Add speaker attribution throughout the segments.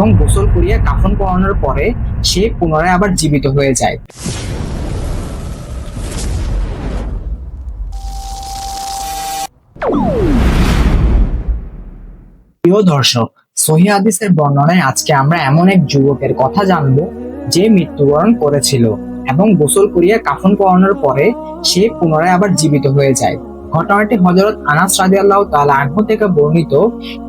Speaker 1: এবং গোসল করিয়ে কাফন পরানোর পরে সে পুনরায় আবার জীবিত হয়ে যায়। প্রিয় দর্শক, সহি হাদিসের বর্ণনায় আজকে আমরা এমন এক যুবকের কথা জানব যে মৃত্যুবরণ করেছিল এবং গোসল করিয়ে কাফন পরানোর পরে সে পুনরায় আবার জীবিত হয়ে যায়। ঘটনাটি হজরত আনাস রাদিয়াল্লাহু তাআলা আনহু থেকে বর্ণিত।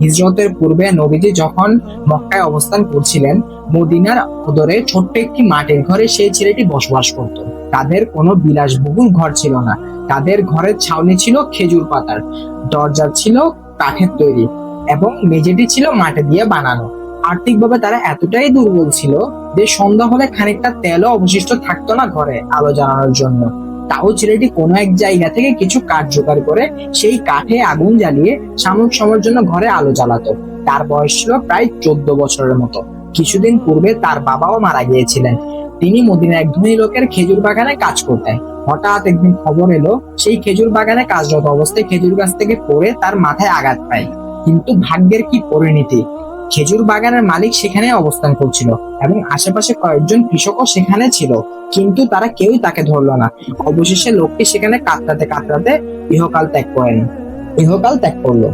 Speaker 1: হিজরতের পূর্বে নবীজি যখন মক্কায় অবস্থান করছিলেন, মদিনার উদরে ছোট্ট একটি মাটির ঘরে সেই ছেলেটি বসবাস করত। তাদের কোনো বিলাসবহুল ঘর ছিল না। তাদের ঘরের ছাউনি ছিল খেজুর পাতার। দরজা ছিল কাঠের তৈরি এবং মেঝেটি ছিল মাটি দিয়ে বানানো। আর্থিকভাবে তারা এতটাই দুর্বল ছিল যে সন্ধ্যা হলে খানিকটা তেলও অবশিষ্ট থাকতো না ঘরে আলো জ্বালানোর জন্য। তাও ছেলেটি কোনো এক জায়গা থেকে কিছু কাঠ জোগাড় করে সেই কাঠে আগুন জ্বালিয়ে সাময়িক সময়ের জন্য ঘরে আলো জ্বালাতো। তার বয়স ছিল প্রায় চোদ্দ বছরের মতো। কিছুদিন পূর্বে তার বাবাও মারা গিয়েছিলেন। তিনি মদিনা এক ধনী লোকের খেজুর বাগানে কাজ করতেন। হঠাৎ একদিন খবর এলো, সেই খেজুর বাগানে কাজরত অবস্থায় খেজুর গাছ থেকে পড়ে তার মাথায় আঘাত পায়। কিন্তু ভাগ্যের কি পরিণতি? খেজুর বাগানের মালিক সেখানে অবস্থান করছিল এবং আশেপাশে কয়েকজন কৃষকও সেখানে ছিল। কিন্তু তারা কেউই তাকে ধরলো না। অবশেষে লোকটি সেখানে কাতরাতে কাতরাতে ইহকাল ত্যাগ করেন। ইহকাল ত্যাগ করল।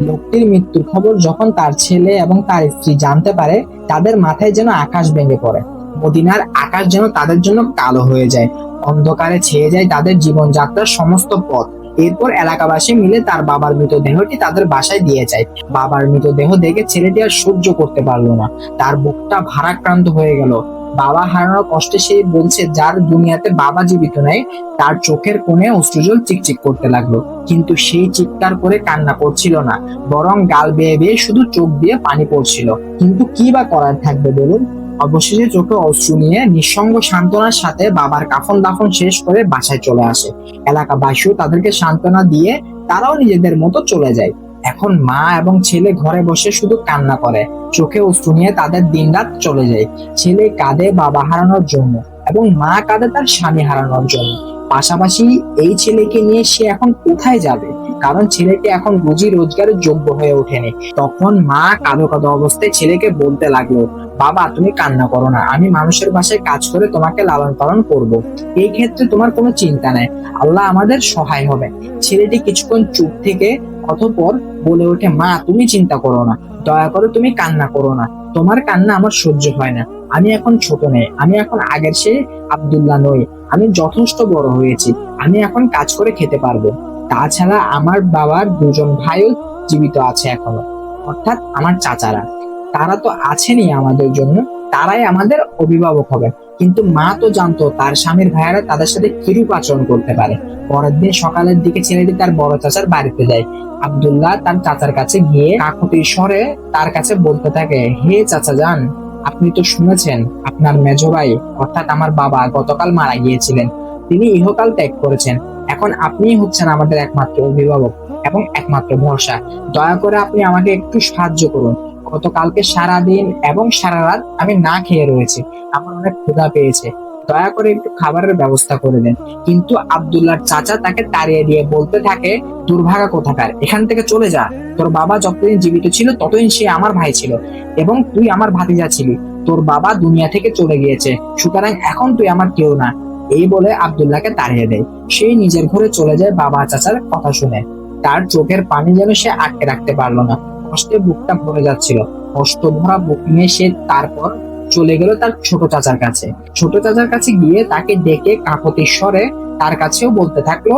Speaker 1: লোকটির মৃত্যুর খবর যখন তার ছেলে এবং তার স্ত্রী জানতে পারে, তাদের মাথায় যেন আকাশ ভেঙে পড়ে। মদিনার আকাশ যেন তাদের জন্য কালো হয়ে যায়। অন্ধকারে ছেয়ে যায় তাদের জীবনযাত্রার সমস্ত পথ। এরপর এলাকাবাসী মিলে তার বাবার মৃতদেহটি তাদের বাসায় দিয়ে যায়। বাবার মৃতদেহ দেখে ছেলেটি আর সহ্য করতে পারল না। তার বুকটা ভারাক্রান্ত হয়ে গেল। বাবা হারানোর কষ্টে সে বলছে, যার দুনিয়াতে বাবা জীবিত নেই, তার চোখের কোণে অশ্রুজল চিকচিক করতে লাগল। কিন্তু সেই চিৎকার করে কান্না করছিল না, বরং গাল বেয়ে বেয়ে শুধু চোখ দিয়ে পানি পড়ছিল। কিন্তু কি বা করার থাকবে বলুন? অবশেষে চোখে অশ্রু নিয়ে নিঃসঙ্গ সান্ত্বনার সাথে বাবার কাফন দাফন শেষ করে বাসায় চলে আসে। এলাকাবাসীও তাদেরকে সান্ত্বনা দিয়ে তারাও নিজেদের মতো চলে যায়। এখন মা এবং ছেলে ঘরে বসে শুধু কান্না করে। চোখে অশ্রু নিয়ে তাদের দিনরাত চলে যায়। ছেলে কাঁদে বাবা হারানোর জন্য এবং মা কাঁদে তার স্বামী হারানোর জন্য। পাশাপাশি এই ছেলেকে নিয়ে সে এখন কোথায় যাবে? কারণ ছেলেটি এখন রুজি রোজগারের যোগ্য হয়ে ওঠেনি। তখন মা কাঁদো কাঁদো অবস্থায় ছেলেকে বলতে লাগল বাবা, তুমি কান্না করো না। আমি মানুষের বাসায় কাজ করে তোমাকে লালন পালন করব। এই ক্ষেত্রে তোমার কোনো চিন্তা নাই। আল্লাহ আমাদের সহায় হবে। ছেলেটি কিছুক্ষণ চুপ থেকে অতঃপর বলে ওঠে, মা, তুমি চিন্তা করো না। দয়া করে তুমি কান্না করো না। তোমার কান্না আমার সহ্য হয় না। আমি এখন ছোট নেই। আমি এখন আগের সে আব্দুল্লাহ নই। আমি যথেষ্ট বড় হয়েছি। আমি এখন কাজ করে খেতে পারব। তাছাড়া আমার বাবার দুজন ভাইও জীবিত আছে এখনও। অর্থাৎ আমার চাচারা। তারা তো আছেনই আমাদের জন্য, তারাই আমাদের অভিভাবক হবে। কিন্তু মা তো জানতো, তার স্বামীর ভাইয়ারা তাদের সাথে কিরূপ আচরণ করতে পারে। পরের দিন সকালের দিকে ছেলেটি তার বড় চাচার বাড়িতে যায়। আব্দুল্লাহ তার চাচার কাছে গিয়ে কাকুতির স্বরে তার কাছে বলতে থাকে, হে চাচা যান আপনি তো শুনেছেন, আপনার মেজ ভাই অর্থাৎ আমার বাবা, গতকাল মারা গিয়েছিলেন। তিনি ইহকাল ত্যাগ করেছেন। এখন আপনিই হচ্ছেন আমাদের একমাত্র অভিভাবক এবং একমাত্র ভরসা। দয়া করে আপনি আমাকে একটু সাহায্য করুন। গতকালকে সারা দিন এবং সারা রাত আমি না খেয়ে রয়েছি। আমার অনেক ক্ষুধা পেয়েছে। দয়া করে একটু খাবারের ব্যবস্থা করে দেন। কিন্তু আব্দুল্লাহর চাচা তাকে তাড়িয়ে দিয়ে বলতে থাকে, দুর্ভাগা কোথাকার? এখান থেকে চলে যা। তোর বাবা যতদিন জীবিত ছিল, ততদিন সে আমার ভাই ছিল এবং তুই আমার ভাতিজা ছিলি। তোর বাবা দুনিয়া থেকে চলে গিয়েছে। সুতরাং এখন তুই আমার কেউ না। এই বলে আব্দুল্লাহকে তাড়িয়ে দেয়। সেই নিজের ঘরে চলে যায় বাবা চাচার কথা শুনে। তার চোখের পানি যেন সে আটকে রাখতে পারল না। কষ্টে বুকটা ভরে যাচ্ছিল। কষ্ট ভরা বুক নিয়ে সে তারপর চলে গেল তার ছোট চাচার কাছে। ছোট চাচার কাছে গিয়ে তাকে ডেকে কাকতির স্বরে তার কাছেও বলতে থাকল,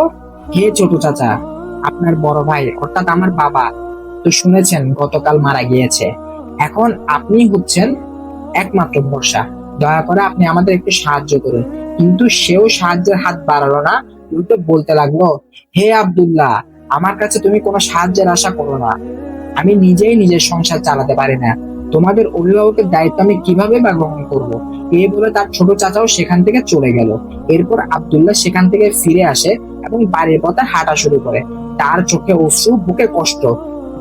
Speaker 1: হে ছোট চাচা, আপনার বড় ভাই, অর্থাৎ আমার বাবা, তো শুনেছেন গতকাল মারা গিয়েছে। এখন আপনি হচ্ছেন একমাত্র ভরসা। দয়া করে আপনি আমাদের একটু সাহায্য করুন। কিন্তু সেও সাহায্যের হাত বাড়ালো না, উল্টো বলতে লাগল, হে আব্দুল্লাহ, আমার কাছে তুমি কোনো সাহায্যের আশা করো না। আমি নিজেই নিজের সংসার চালাতে পারি না। তোমাদের অভিভাবকের দায়িত্ব আমি কীভাবে বা গ্রহণ করব? এই বলে তার ছোট চাচাও সেখান থেকে চলে গেল। এরপর আব্দুল্লাহ সেখান থেকে ফিরে আসে এবং বাড়ির পথে হাঁটা শুরু করে। তার চোখে অশ্রু, বুকে কষ্ট।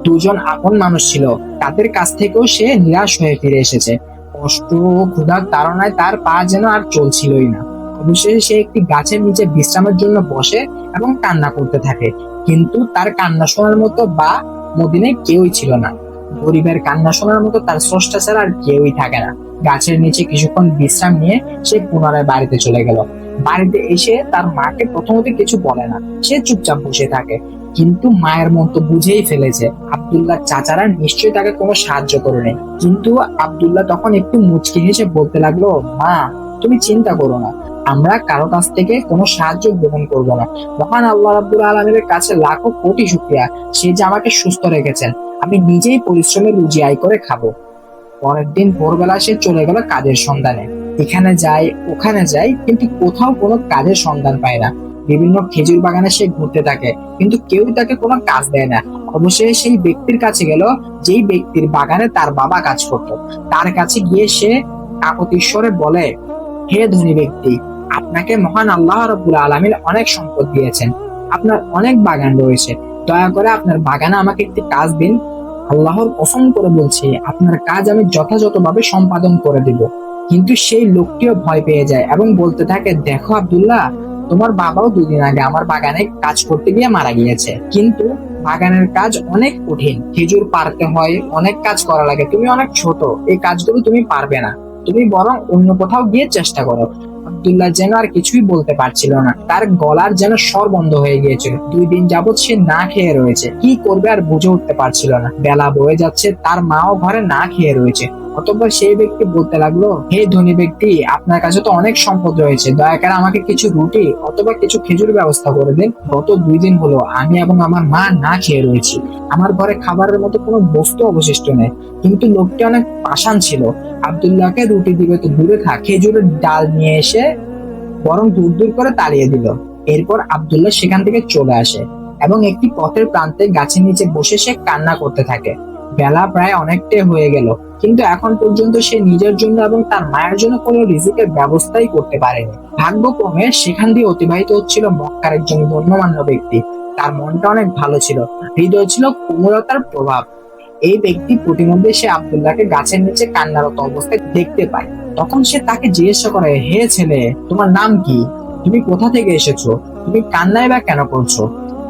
Speaker 1: দুজন আপন মানুষ ছিল। তাদের কাছ থেকেও সে নিরাশ হয়ে ফিরে এসেছে। কষ্ট ও ক্ষুধার তাড়নায় তার পা যেন আর চলছিলই না। অবশেষে সে একটি গাছের নিচে বিশ্রামের জন্য বসে এবং কান্না করতে থাকে। কিন্তু তার কান্না শোনার মতো বা মদিনায় কেউই ছিল না। গরিবের কান্না শোনার মতো তার স্রষ্টা ছাড়া আর কেউই থাকে না। গাছের নিচে কিছুক্ষণ বিশ্রাম নিয়ে সে পুনরায় বাড়িতে চলে গেল। বাড়িতে এসে তার মাকে প্রথমত কিছু বলে না। সে চুপচাপ বসে থাকে। কিন্তু মায়ের মন তো বুঝেই ফেলেছে আব্দুল্লাহ চাচারা নিশ্চয়ই তাকে কোনো সাহায্য করেনি। কিন্তু আব্দুল্লাহ তখন একটু মুচকি হেসে বলতে লাগল, মা, তুমি চিন্তা করো না। আমরা কারও কাছ থেকে কোনো সাহায্য গ্রহণ করব না। মহান আল্লাহ রাব্বুল আলমীর কাছে লাখো কোটি শুক্রিয়া। সে যে আমাকে সুস্থ রেখেছেন। আমি নিজেই পরিশ্রমে রুজি আয় করে খাব। পরের দিন ভোরবেলা সে চলে গেল কাজের সন্ধানে। এখানে যায় ওখানে যায় কিন্তু কোথাও কোনো কাজের সন্ধান পায় না। বিভিন্ন খেজুর বাগানে সে ঘুরতে থাকে, কিন্তু কেউ তাকে কোনো কাজ দেয় না। অবশেষে সেই ব্যক্তির কাছে গেল, যেই ব্যক্তির বাগানে তার বাবা কাজ করত। তার কাছে গিয়ে সে কাকতীশ্বরে বলে, হে ধনী ব্যক্তি আপনাকে মহান আল্লাহ রব্বুল আলমীর অনেক সম্পদ দিয়েছেন। আপনার অনেক বাগান রয়েছে। দয়া করে আপনার বাগানে আমাকে একটি কাজ দিন। আল্লাহর কসম করে বলছি, আপনার কাজ আমি যথাযথভাবে সম্পাদন করে দিব। কিন্তু সেই লোকটিও ভয় পেয়ে যায় এবং বলতে থাকে, দেখো আব্দুল্লাহ, তোমার বাবাও দুদিন আগে আমার বাগানে কাজ করতে গিয়ে মারা গিয়েছে। কিন্তু বাগানের কাজ অনেক কঠিন। খেজুর পারতে হয়, অনেক কাজ করা লাগে। তুমি অনেক ছোট। এই কাজগুলো তুমি পারবে না। তুমি বরং অন্য কোথাও গিয়ে চেষ্টা করো। আব্দুল্লাহ যেন আর কিছুই বলতে পারছিল না। তার গলার যেন স্বর বন্ধ হয়ে গিয়েছিল। দুই দিন যাবৎ সে না খেয়ে রয়েছে। কি করবে আর বুঝে উঠতে পারছিল না। বেলা বয়ে যাচ্ছে, তার মাও ঘরে না খেয়ে রয়েছে। অতঃপর সেই ব্যক্তি বলতে লাগল, হে ধনী ব্যক্তি, আপনার কাছে তো অনেক সম্পদ রয়েছে, দয়া করে আমাকে কিছু রুটি অথবা কিছু খেজুর ব্যবস্থা করে দিন। গত দুই দিন হলো আমি এবং আমার মা না খেয়ে রয়েছি। আমার ঘরে খাবারের মতো কোনো বস্তু অবশিষ্ট নেই। কিন্তু লোকটি অনেক পাষাণ ছিল। আব্দুল্লাহকে রুটি দিবে তো দূরে থাক, খেজুরের ডাল নিয়ে এসে বরং দূর দূর করে তাড়িয়ে দিল। এরপর আব্দুল্লাহ সেখান থেকে চলে আসে এবং একটি পথের প্রান্তে গাছের নিচে বসে সে কান্না করতে থাকে। বেলা প্রায় অনেকটাই হয়ে গেল। কিন্তু এখন পর্যন্ত সে নিজের জন্য এবং তার মায়ের জন্য কোনো রিজিকের ব্যবস্থাই করতে পারেনি। ভাগ্যক্রমে সেখান দিয়ে অতিবাহিত হচ্ছিল মক্কার একজন গণ্যমান্য ব্যক্তি। তার মনটা অনেক ভালো ছিল। হৃদয় ছিল কোমলতার প্রভাব। এই ব্যক্তি প্রতিমধ্যে সে আব্দুল্লাহকে গাছের নিচে কান্নারত অবস্থায় দেখতে পায়। তখন সে তাকে জিজ্ঞাসা করে, হে ছেলে, তোমার নাম কি? তুমি কোথা থেকে এসেছ? তুমি কান্নায় বা কেন করছ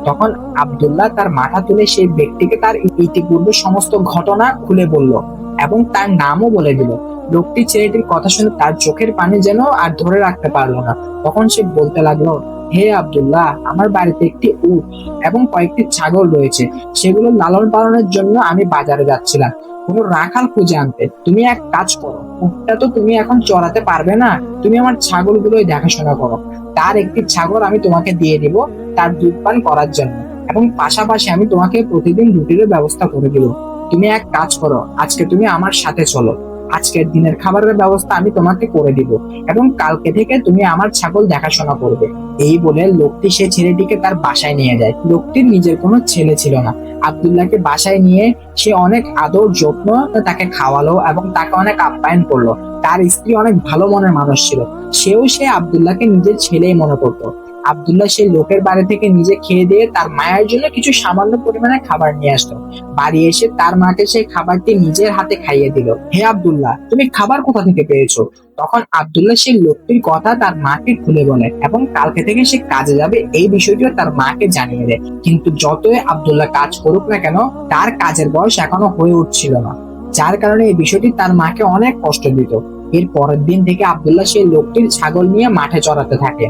Speaker 1: তখন আব্দুল্লাহ তার মাথা তুলে সেই ব্যক্তিকে তার ইতিপূর্বে সমস্ত ঘটনা খুলে বলল এবং তার নামও বলে দিল। লোকটি ছেলেটির কথা শুনে তার চোখের পানি যেন আর ধরে রাখতে পারল না। তখন সে বলতে লাগল, হে আব্দুল্লাহ, আমার বাড়িতে একটি উট এবং কয়েকটি ছাগল রয়েছে। সেগুলো লালন পালনের জন্য আমি বাজারে যাচ্ছিলাম। কোনো রাখাল খুঁজে আনতে। তুমি এক কাজ করো, উটটা তো তুমি এখন চড়াতে পারবে না। তুমি আমার ছাগলগুলোই দেখাশোনা করো। তার একটি ছাগল আমি তোমাকে দিয়ে দিব তার দুধ পান করার জন্য। এবং পাশাপাশি আমি তোমাকে প্রতিদিন রুটিরও ব্যবস্থা করে দিব। তুমি এক কাজ করো, আজকে তুমি আমার সাথে চলো। আজকের দিনের খাবারের ব্যবস্থা আমি তোমাকে করে দিব এবং কালকে থেকে তুমি আমার ছাগল দেখাশোনা করবে। এই বলে লোকটি সে ছেলেটিকে তার বাসায় নিয়ে যায়। লোকটির নিজের কোনো ছেলে ছিল না। আবদুল্লাহকে বাসায় নিয়ে সে অনেক আদর যত্ন তাকে খাওয়ালো এবং তাকে অনেক আপ্যায়ন করল। তার স্ত্রী অনেক ভালো মনের মানুষ ছিল। সেও সে আবদুল্লাহকে নিজের ছেলেই মনে করতো। আবদুল্লাহ সেই লোকের বাড়ি থেকে নিজে খেয়ে দিয়ে তার মায়ের জন্য কিছু সামান্য পরিমাণে খাবার নিয়ে আসতো বাড়ি এসে তার মাকে সেই খাবারটি নিজের হাতে খাইয়ে দিল। হে আবদুল্লাহ, তুমি খাবার কোথা থেকে পেয়েছ? তখন আবদুল্লাহ সেই লোকটির কথা তার মাকে খুলে বলে এবং কালকে থেকে সে কাজে যাবে এই বিষয়টিও তার মাকে জানিয়ে দেয়। কিন্তু যতই আবদুল্লাহ কাজ করুক না কেন, তার কাজের বয়স এখনও হয়ে উঠছিল না। যার কারণে এই বিষয়টি তার মাকে অনেক কষ্ট দিত। এর পরের দিন থেকে আবদুল্লাহ সেই লোকটির ছাগল নিয়ে মাঠে চড়াতে থাকে।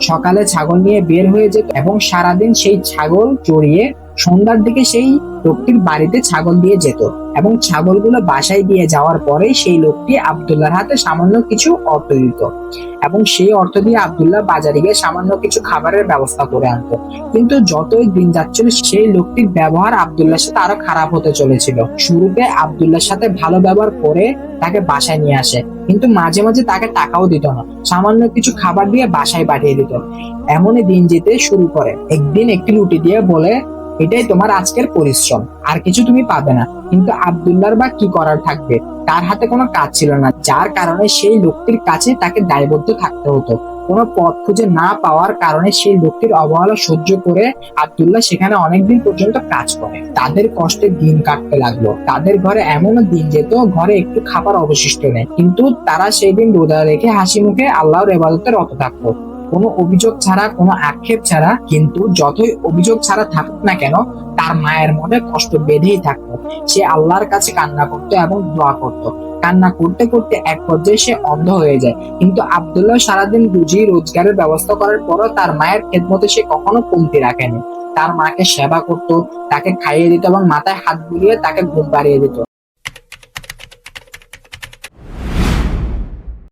Speaker 1: সকালে ছাগল নিয়ে বের হয়ে যেত এবং সারাদিন সেই ছাগল চড়িয়ে সন্ধ্যার দিকে সেই লোকটির বাড়িতে ছাগল দিয়ে যেত এবং ছাগলগুলো বাসায় দিয়ে যাওয়ার পরে সেই লোকটি আবদুল্লাহর হাতে সামান্য কিছু অর্থ দিত এবং সেই অর্থ দিয়ে আবদুল্লাহ বাজারে গিয়ে সামান্য কিছু খাবারের ব্যবস্থা করে আনতো। কিন্তু যতই দিন যাচ্ছিল, সেই লোকটির ব্যবহার আবদুল্লাহর সাথে আরও খারাপ হতে চলেছিল। শুরুতে আবদুল্লাহর সাথে ভালো ব্যবহার করে তাকে বাসায় নিয়ে আসে, কিন্তু মাঝে মাঝে তাকে টাকাও দিত না। সামান্য কিছু খাবার দিয়ে বাসায় পাঠিয়ে দিত। এমনই দিন যেতে শুরু করে। একদিন একটি রুটি দিয়ে বলে এটাই তোমার আজকের পরিশ্রম। আর কিছু তুমি পাবে না। কিন্তু আবদুল্লার বা কি করার থাকবে? তার হাতে কোনো কাজ ছিল না। যার কারণে সেই লোকটির কাছে তাকে দায়বদ্ধ থাকতে হতো। কোনো পথ খুঁজে না পাওয়ার কারণে সেই লোকটির অবহেলা সহ্য করে আবদুল্লাহ সেখানে অনেকদিন পর্যন্ত কাজ করে। তাদের কষ্টে দিন কাটতে লাগল। তাদের ঘরে এমনও দিন যেত, ঘরে একটু খাবার অবশিষ্ট নেই। কিন্তু তারা সেই দিন রোজা রেখে হাসি মুখে আল্লাহর এবাদতে রত থাকতো। কোনো অভিযোগ ছাড়া, কোনো আক্ষেপ ছাড়া, কিন্তু যতই অভিযোগ ছাড়া থাকুক না কেন, তার মায়ের মনে কষ্ট বেঁধেই থাকতো। সে আল্লাহর কাছে কান্না করতো এবং দোয়া করতো। কান্না করতে করতে এক পর্যায়ে সে অন্ধ হয়ে যায়। কিন্তু আব্দুল্লাহ সারাদিন রুজি, রোজগারের ব্যবস্থা করার পরও তার মায়ের খেদমতে সে কখনো কমতি রাখেনি। তার মাকে সেবা করত, তাকে খাইয়ে দিত এবং মাথায় হাত বুলিয়ে তাকে ঘুম পাড়িয়ে দিত।